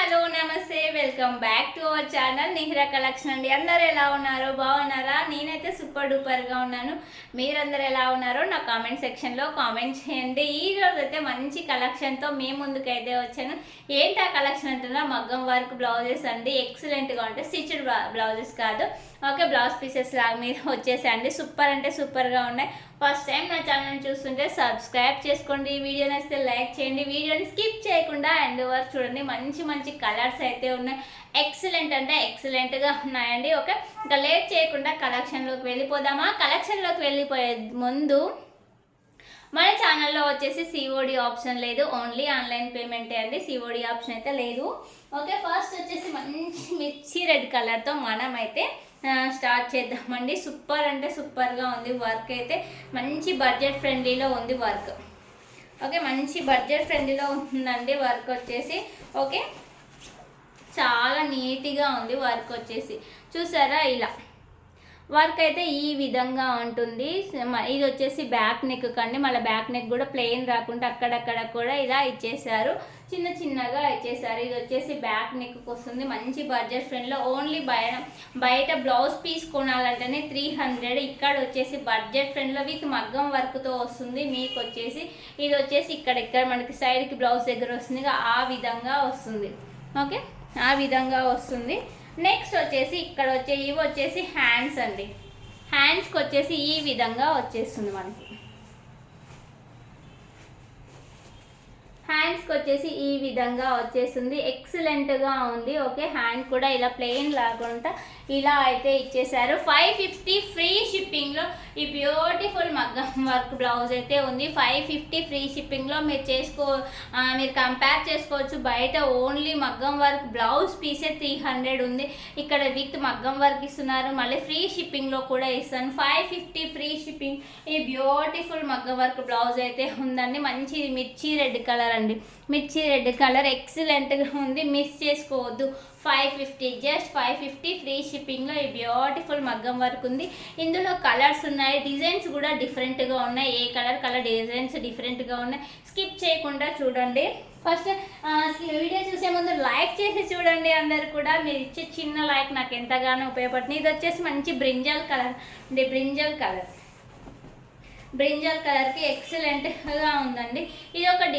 Hello నమస్తే welcome back to our channel Nihira collection అండి. అందరు ఎలా ఉన్నారో? బాగున్నారా? నేనైతే సూపర్ డూపర్గా ఉన్నాను. మీరందరు ఎలా ఉన్నారో నా కామెంట్ సెక్షన్లో కామెంట్ చేయండి. ఈ రోజు అయితే మంచి కలెక్షన్తో మీ ముందుకైతే వచ్చాను. ఏంటి ఆ కలెక్షన్ అంటున్నా? మగ్గం వర్క్ బ్లౌజెస్ అండి. ఎక్సలెంట్గా ఉంటాయి. స్టిచ్డ్ బ్లౌజెస్ కాదు. ఓకే బ్లౌజ్ పీసెస్ లాగా మీద వచ్చేసాయండి. సూపర్ అంటే సూపర్గా ఉన్నాయి. ఫస్ట్ టైం నా ఛానల్ చూస్తుంటే సబ్స్క్రైబ్ చేసుకోండి. ఈ వీడియో నచ్చితే లైక్ చేయండి. వీడియోని స్కిప్ చేయకుండా అండ్ వర్క్ చూడండి. మంచి మంచి కలర్స్ అయితే ఉన్నాయి. ఎక్సలెంట్ అంటే ఎక్సలెంట్గా ఉన్నాయండి. ఓకే ఇంకా లేట్ చేయకుండా కలెక్షన్లోకి వెళ్ళిపోదామా? కలెక్షన్లోకి వెళ్ళిపోయే ముందు మన ఛానల్లో వచ్చేసి సిఓడి ఆప్షన్ లేదు. ఓన్లీ ఆన్లైన్ పేమెంటే అండి. సిఓడి ఆప్షన్ అయితే లేదు. ఓకే ఫస్ట్ వచ్చేసి మంచి మిర్చి రెడ్ కలర్తో మనమైతే స్టార్ట్ చేద్దామండి. సూపర్ అంటే సూపర్గా ఉంది వర్క్ అయితే. మంచి బడ్జెట్ ఫ్రెండ్లీలో ఉంది వర్క్ ఓకే మంచి బడ్జెట్ ఫ్రెండ్లీలో ఉందండి వర్క్ వచ్చేసి. ఓకే చాలా నీట్గా ఉంది వర్క్ వచ్చేసి. చూసారా ఇలా? వర్క్ అయితే ఈ విధంగా ఉంటుంది. ఇది వచ్చేసి బ్యాక్ నెక్ కండి. మళ్ళీ బ్యాక్ నెక్ కూడా ప్లెయిన్ రాకుండా అక్కడక్కడ కూడా ఇలా ఇచ్చేసారు. చిన్న చిన్నగా ఇచ్చేసారు. ఇది వచ్చేసి బ్యాక్ నెక్ వస్తుంది మంచి బడ్జెట్ ఫ్రెండ్లో ఓన్లీ బయట బయట బ్లౌజ్ పీస్ కొనాలంటేనే త్రీ హండ్రెడ్. ఇక్కడ వచ్చేసి బడ్జెట్ ఫ్రెండ్లో విత్ మగ్గం వర్క్తో వస్తుంది. మీకు వచ్చేసి ఇది వచ్చేసి ఇక్కడ ఇక్కడ మనకి సైడ్కి బ్లౌజ్ దగ్గర వస్తుంది. ఆ విధంగా వస్తుంది. ఓకే? ఆ విధంగా వస్తుంది. నెక్స్ట్ వచ్చేసి ఇక్కడ వచ్చే ఇవి వచ్చేసి హ్యాండ్స్ అండి. హ్యాండ్స్కి వచ్చేసి ఈ విధంగా వచ్చేస్తుంది మనకి. హ్యాండ్స్కి వచ్చేసి ఈ విధంగా వచ్చేస్తుంది. ఎక్సలెంట్గా ఉంది. ఓకే హ్యాండ్ కూడా ఇలా ప్లెయిన్ లేకుండా ఇలా అయితే ఇచ్చేసారు. ఫైవ్ ఫిఫ్టీ ఫ్రీ షిప్పింగ్లో ఈ బ్యూటిఫుల్ మగ్గం వర్క్ బ్లౌజ్ అయితే ఉంది. ఫైవ్ ఫిఫ్టీ ఫ్రీ షిప్పింగ్లో మీరు చేసుకో మీరు కంపేర్ చేసుకోవచ్చు. బయట ఓన్లీ మగ్గం వర్క్ బ్లౌజ్ పీసే త్రీ హండ్రెడ్ ఉంది. ఇక్కడ విత్ మగ్గం వర్క్ ఇస్తున్నారు. మళ్ళీ ఫ్రీ షిప్పింగ్లో కూడా ఇస్తాను. ఫైవ్ ఫిఫ్టీ ఫ్రీ షిప్పింగ్ ఈ బ్యూటిఫుల్ మగ్గం వర్క్ బ్లౌజ్ అయితే ఉందండి. మంచి మిర్చి రెడ్ కలర్ అండి మిర్చి రెడ్ కలర్ ఎక్సలెంట్గా ఉంది. మిస్ చేసుకోవద్దు. Five fifty just five fifty free షిప్పింగ్లో ఈ బ్యూటిఫుల్ మగ్గం వర్క్ ఉంది. ఇందులో కలర్స్ ఉన్నాయి. డిజైన్స్ కూడా డిఫరెంట్గా ఉన్నాయి. ఏ కలర్ కలర్ డిజైన్స్ డిఫరెంట్గా ఉన్నాయి. స్కిప్ చేయకుండా చూడండి. ఫస్ట్ వీడియో చూసే ముందు లైక్ చేసి చూడండి అందరు కూడా. మీరు ఇచ్చే చిన్న లైక్ నాకు ఎంతగానో ఉపయోగపడుతుంది. ఇది వచ్చేసి మంచి బ్రింజల్ కలర్. అండి బ్రింజల్ కలర్. బ్రింజల్ కలర్కి ఎక్సలెంట్గా ఉందండి.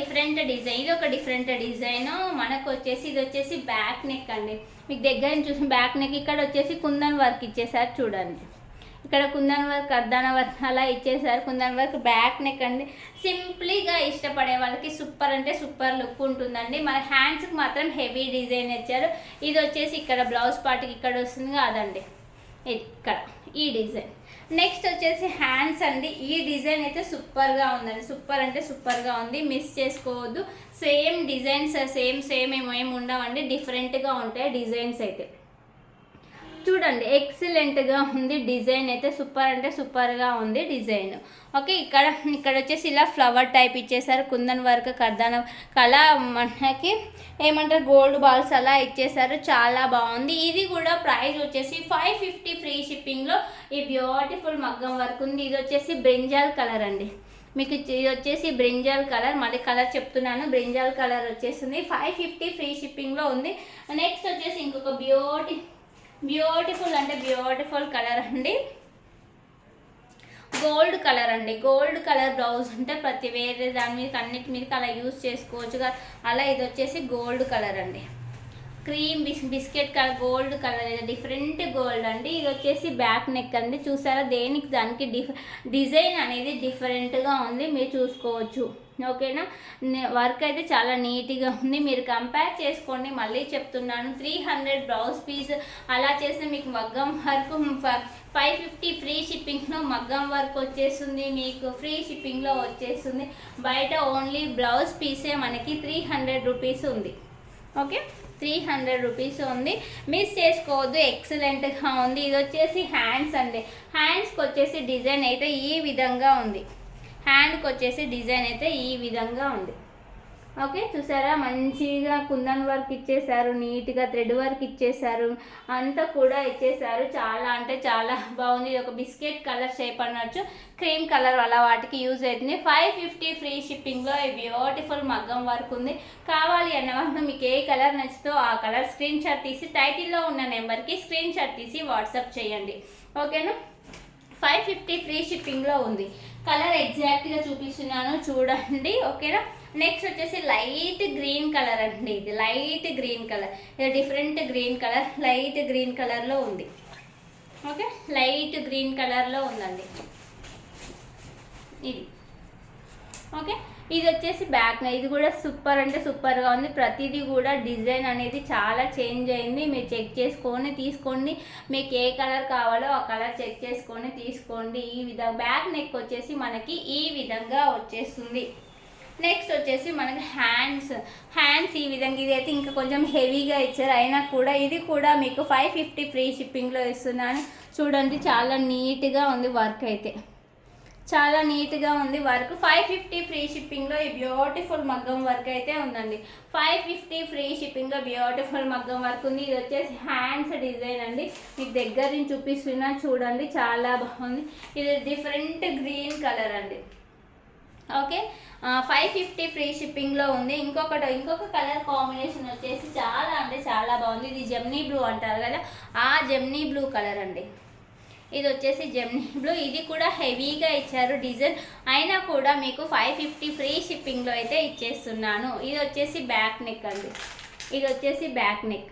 డిఫరెంట్ డిజైన్ ఇది ఒక డిఫరెంట్ డిజైన్ మనకు వచ్చేసి ఇది వచ్చేసి బ్యాక్ నెక్ అండి. మీకు దగ్గర చూసిన చూసి బ్యాక్ నెక్ ఇక్కడ వచ్చేసి కుందన్ వర్క్ ఇచ్చేసారు చూడండి. ఇక్కడ కుందన్ వర్క్ అర్ధాన వర్క్ అలా ఇచ్చేసారు. కుందన్ వర్క్ బ్యాక్ నెక్ అండి. సింప్లీగా ఇష్టపడే వాళ్ళకి సూపర్ అంటే సూపర్ లుక్ ఉంటుందండి. మన హ్యాండ్స్కి మాత్రం హెవీ డిజైన్ ఇచ్చారు. ఇది వచ్చేసి ఇక్కడ బ్లౌజ్ పార్ట్కి ఇక్కడ వస్తుంది కాదండి. ఇక్కడ ఈ డిజైన్ నెక్స్ట్ వచ్చేసి హ్యాండ్స్ అండి. ఈ డిజైన్ అయితే సూపర్గా ఉందండి. సూపర్ అంటే సూపర్గా ఉంది. మిస్ చేసుకోవద్దు. సేమ్ డిజైన్స్ సేమ్ సేమ్ ఏమో ఉండవండి. డిఫరెంట్గా ఉంటాయి డిజైన్స్ అయితే. చూడండి ఎక్సలెంట్గా ఉంది డిజైన్ అయితే సూపర్ అంటే సూపర్గా ఉంది డిజైన్. ఓకే ఇక్కడ ఇక్కడ వచ్చేసి ఇలా ఫ్లవర్ టైప్ ఇచ్చేసారు కుందన్ వర్క్ కర్దాన కళ మనకి ఏమంటారు గోల్డ్ బాల్స్ అలా ఇచ్చేసారు చాలా బాగుంది. ఇది కూడా ప్రైస్ వచ్చేసి ఫైవ్ ఫిఫ్టీ ఫ్రీ షిప్పింగ్లో ఈ బ్యూటిఫుల్ మగ్గం వర్క్ ఉంది. ఇది వచ్చేసి బ్రింజాల్ కలర్ అండి. మీకు ఇది వచ్చేసి బ్రింజాల్ కలర్ మళ్ళీ కలర్ చెప్తున్నాను. బ్రింజాల్ కలర్ వచ్చేసింది. ఫైవ్ ఫిఫ్టీ ఫ్రీ షిప్పింగ్లో ఉంది. నెక్స్ట్ వచ్చేసి ఇంకొక బ్యూటి బ్యూటిఫుల్ అంటే బ్యూటిఫుల్ కలర్ అండి. గోల్డ్ కలర్ అండి. గోల్డ్ కలర్ బ్లౌజ్ ఉంటే ప్రతి వేరే దాని మీద అన్నిటి మీదకి అలా యూస్ చేసుకోవచ్చు అలా ఇది వచ్చేసి గోల్డ్ కలర్ అండి. Cream బిస్ biscuit colour gold colour different gold అండి. ఇది వచ్చేసి బ్యాక్ నెక్ అండి. చూసారా? దేనికి దానికి డిఫ డిజైన్ అనేది డిఫరెంట్గా ఉంది. మీరు చూసుకోవచ్చు. ఓకేనా? వర్క్ అయితే చాలా నీట్గా ఉంది. మీరు కంపేర్ చేసుకోండి. మళ్ళీ చెప్తున్నాను. త్రీ హండ్రెడ్ బ్లౌజ్ పీస్ అలా చేస్తే మీకు మగ్గం వర్క్ ఫైవ్ ఫిఫ్టీ ఫ్రీ షిప్పింగ్లో మగ్గం వర్క్ వచ్చేస్తుంది. మీకు ఫ్రీ షిప్పింగ్లో వచ్చేస్తుంది. బయట ఓన్లీ బ్లౌజ్ పీసే మనకి త్రీ హండ్రెడ్ రూపీస్ ఉంది. ఓకే? త్రీ హండ్రెడ్ రూపీస్ ఉంది. మిస్ చేసుకోవద్దు ఎక్సలెంట్గా ఉంది. ఇది వచ్చేసి హ్యాండ్స్ అండి. హ్యాండ్స్కి వచ్చేసి డిజైన్ అయితే ఈ విధంగా ఉంది. హ్యాండ్కి వచ్చేసి డిజైన్ అయితే ఈ విధంగా ఉంది. ఓకే చూసారా? మంచిగా కుందన్ వర్క్ ఇచ్చేసారు నీట్గా థ్రెడ్ వర్క్ ఇచ్చేసారు అంతా కూడా ఇచ్చేసారు చాలా అంటే చాలా బాగుంది. ఇది ఒక బిస్కెట్ కలర్ షేప్ అనొచ్చు. క్రీమ్ కలర్ అలా వాటికి యూజ్ అవుతుంది. ఫైవ్ ఫిఫ్టీ ఫ్రీ షిప్పింగ్లో ఈ బ్యూటిఫుల్ మగ్గం వర్క్ ఉంది. కావాలి అన్నవాళ్ళు మీకు ఏ కలర్ నచ్చుతో ఆ కలర్ స్క్రీన్ షాట్ తీసి టైటిల్లో ఉన్న నెంబర్కి స్క్రీన్ షాట్ తీసి వాట్సాప్ చేయండి. ఓకేనా? ఫైవ్ ఫిఫ్టీ ఫ్రీ షిప్పింగ్లో ఉంది. కలర్ ఎగ్జాక్ట్గా చూపిస్తున్నాను చూడండి ఓకేనా? నెక్స్ట్ వచ్చేసి లైట్ గ్రీన్ కలర్ అండి ఇది. లైట్ గ్రీన్ కలర్ ఇది different green colour light green కలర్లో ఉంది. ఓకే లైట్ గ్రీన్ కలర్లో ఉందండి. ఇది. ఓకే? ఇది వచ్చేసి బ్యాక్ ఇది కూడా సూపర్ అంటే సూపర్గా ఉంది. ప్రతిదీ కూడా డిజైన్ అనేది చాలా చేంజ్ అయింది. మీరు చెక్ చేసుకొని తీసుకోండి. మీకు ఏ కలర్ కావాలో ఆ కలర్ చెక్ చేసుకొని తీసుకోండి. ఈ విధంగా బ్యాక్ నెక్ వచ్చేసి మనకి ఈ విధంగా వచ్చేస్తుంది. నెక్స్ట్ వచ్చేసి మనకి హ్యాండ్స్. హ్యాండ్స్ ఈ విధంగా ఇది అయితే ఇంకా కొంచెం హెవీగా ఇచ్చారు. అయినా కూడా ఇది కూడా మీకు ఫైవ్ ఫిఫ్టీ ఫ్రీ షిప్పింగ్లో ఇస్తున్నాను. చూడండి చాలా నీట్గా ఉంది వర్క్ అయితే. చాలా నీట్గా ఉంది వర్క్. ఫైవ్ ఫిఫ్టీ ఫ్రీ షిప్పింగ్లో ఈ బ్యూటిఫుల్ మగ్గం వర్క్ అయితే ఉందండి. ఫైవ్ ఫిఫ్టీ ఫ్రీ షిప్పింగ్లో బ్యూటిఫుల్ మగ్గం వర్క్ ఉంది. ఇది వచ్చేసి హ్యాండ్స్ డిజైన్ అండి. మీకు దగ్గర నుంచి చూపిస్తున్నా చూడండి. చాలా బాగుంది. ఇది డిఫరెంట్ గ్రీన్ కలర్ అండి. ఓకే? ఫైవ్ ఫిఫ్టీ ఫ్రీ షిప్పింగ్లో ఉంది. ఇంకొకటి ఇంకొక కలర్ కాంబినేషన్ వచ్చేసి చాలా అంటే చాలా బాగుంది. ఇది జెమ్నీ బ్లూ అంటారు కదా? ఆ జెమ్నీ బ్లూ కలర్ అండి. ఇది వచ్చేసి జెమ్నీ బ్లూ ఇది కూడా హెవీగా ఇచ్చారు డిజైన్ అయినా కూడా మీకు ఫైవ్ ఫిఫ్టీ ఫ్రీ షిప్పింగ్లో అయితే ఇచ్చేస్తున్నాను. ఇది వచ్చేసి బ్యాక్ నెక్ అండి. ఇది వచ్చేసి బ్యాక్ నెక్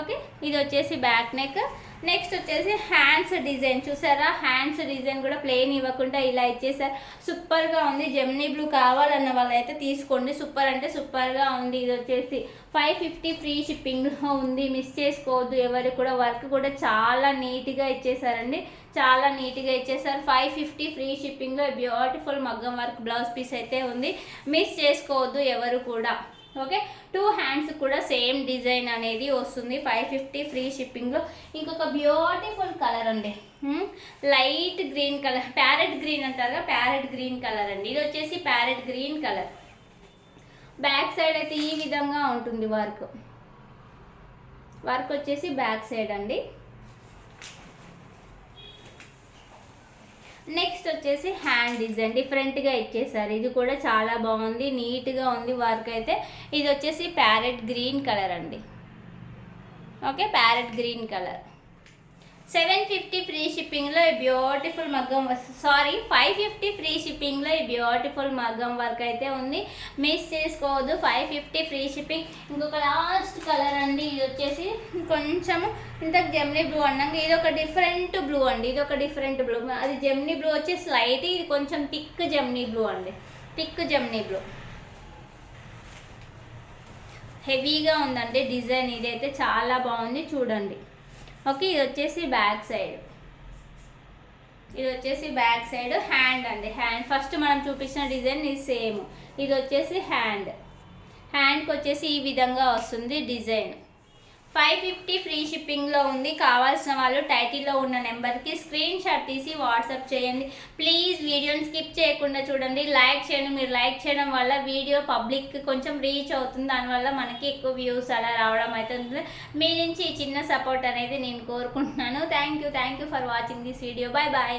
ఓకే ఇది వచ్చేసి బ్యాక్ నెక్ నెక్స్ట్ వచ్చేసి హ్యాండ్స్ డిజైన్ చూసారా? హ్యాండ్స్ డిజైన్ కూడా ప్లెయిన్ ఇవ్వకుండా ఇలా ఇచ్చేసారు. సూపర్గా ఉంది. జెమ్నీ బ్లూ కావాలన్న వాళ్ళైతే తీసుకోండి. సూపర్ అంటే సూపర్గా ఉంది. ఇది వచ్చేసి ఫైవ్ ఫిఫ్టీ ఫ్రీ షిప్పింగ్లో ఉంది. మిస్ చేసుకోవద్దు. ఎవరు కూడా వర్క్ కూడా చాలా నీట్గా ఇచ్చేసారండి. చాలా నీట్గా ఇచ్చేసారు. ఫైవ్ ఫిఫ్టీ ఫ్రీ షిప్పింగ్లో బ్యూటిఫుల్ మగ్గం వర్క్ బ్లౌజ్ పీస్ అయితే ఉంది. మిస్ చేసుకోవద్దు ఎవరు కూడా. ఓకే? టూ హ్యాండ్స్ కూడా సేమ్ డిజైన్ అనేది వస్తుంది. ఫైవ్ ఫిఫ్టీ ఫ్రీ షిప్పింగ్లో ఇంకొక బ్యూటిఫుల్ కలర్ అండి. Light green colour parrot green అంటారు ప్యారెట్ గ్రీన్ కలర్ అండి. ఇది వచ్చేసి parrot green colour back side అయితే ఈ విధంగా ఉంటుంది వర్క్ వర్క్ వచ్చేసి బ్యాక్ సైడ్ అండి. నెక్స్ట్ వచ్చేసి హ్యాండ్ డిజైన్ డిఫరెంట్గా ఇచ్చేసారు. ఇది కూడా చాలా బాగుంది. నీట్గా ఉంది వర్క్ అయితే. ఇది వచ్చేసి ప్యారెట్ గ్రీన్ కలర్ అండి. Okay parrot green colour seven fifty free షిప్పింగ్లో ఈ బ్యూటిఫుల్ మగ్గం సారీ ఫైవ్ ఫిఫ్టీ ఫ్రీ షిప్పింగ్లో ఈ బ్యూటిఫుల్ మగ్గం వర్క్ అయితే ఉంది. మిస్ చేసుకోవద్దు ఫైవ్ ఫిఫ్టీ ఫ్రీ షిప్పింగ్ ఇంకొక లాస్ట్ కలర్ అండి ఇది వచ్చేసి కొంచెము ఇంత జెమ్నీ బ్లూ అన్నాక ఇది ఒక డిఫరెంట్ బ్లూ అండి ఇది ఒక డిఫరెంట్ బ్లూ అది జెమ్నీ బ్లూ వచ్చేసి లైట్ ఇది కొంచెం థిక్ జెమ్నీ బ్లూ అండి. థిక్ జెమ్నీ బ్లూ హెవీగా ఉందండి డిజైన్ ఇదైతే చాలా బాగుంది చూడండి. ఓకే ఇది వచ్చేసి బ్యాక్ సైడ్. ఇది వచ్చేసి బ్యాక్ సైడ్ హ్యాండ్ అండి. హ్యాండ్ ఫస్ట్ మనం చూపించిన డిజైన్ ఇది సేమ్. ఇది వచ్చేసి హ్యాండ్. హ్యాండ్కి వచ్చేసి ఈ విధంగా వస్తుంది డిజైన్. ఫైవ్ ఫిఫ్టీ ఫ్రీ షిప్పింగ్లో ఉంది. కావాల్సిన వాళ్ళు టైటిల్లో ఉన్న నెంబర్కి స్క్రీన్ షాట్ తీసి వాట్సాప్ చేయండి. ప్లీజ్ వీడియోని స్కిప్ చేయకుండా చూడండి. లైక్ చేయండి. మీరు లైక్ చేయడం వల్ల వీడియో పబ్లిక్ కొంచెం రీచ్ అవుతుంది. దానివల్ల మనకి ఎక్కువ వ్యూస్ అలా రావడం అవుతుంది మీ నుంచి ఈ చిన్న సపోర్ట్ అనేది నేను కోరుకుంటున్నాను. Thank you thank you for watching this video. Bye bye